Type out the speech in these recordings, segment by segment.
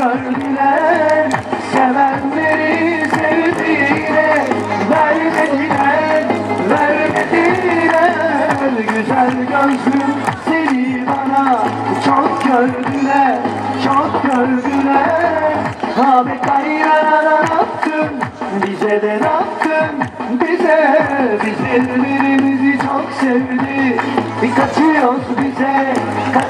gördüler. Sevenleri sevdiğine vermediler, vermediler. Güzel gözlüm seni bana çok gördüler, çok gördüler. Abi kaynana attın, bize de ne yaptın, bize Biz birbirimizi çok sevdi Bir kaçıyoruz bize, kaçıyoruz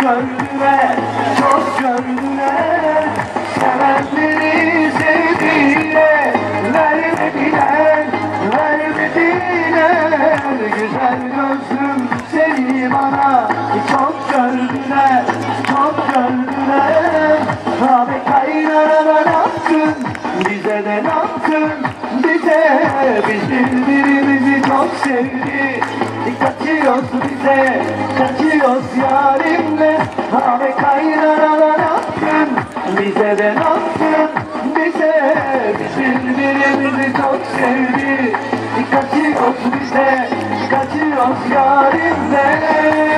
gördüler, çok gördüler Sevenleri sevdiğine vermediler, vermediler. Güzel gözlüm seni bana çok gördüler, çok gördüler Abi kaynana ne yaptın, bize de ne yaptın, bize Biz birbirimizi çok sevdik, kaçıyoruz bize, kaçıyoruz yarimle bize de yaptın, bize Biz birbirimizi çok sevdik, kaçıyoruz bize, kaçıyoruz yarimle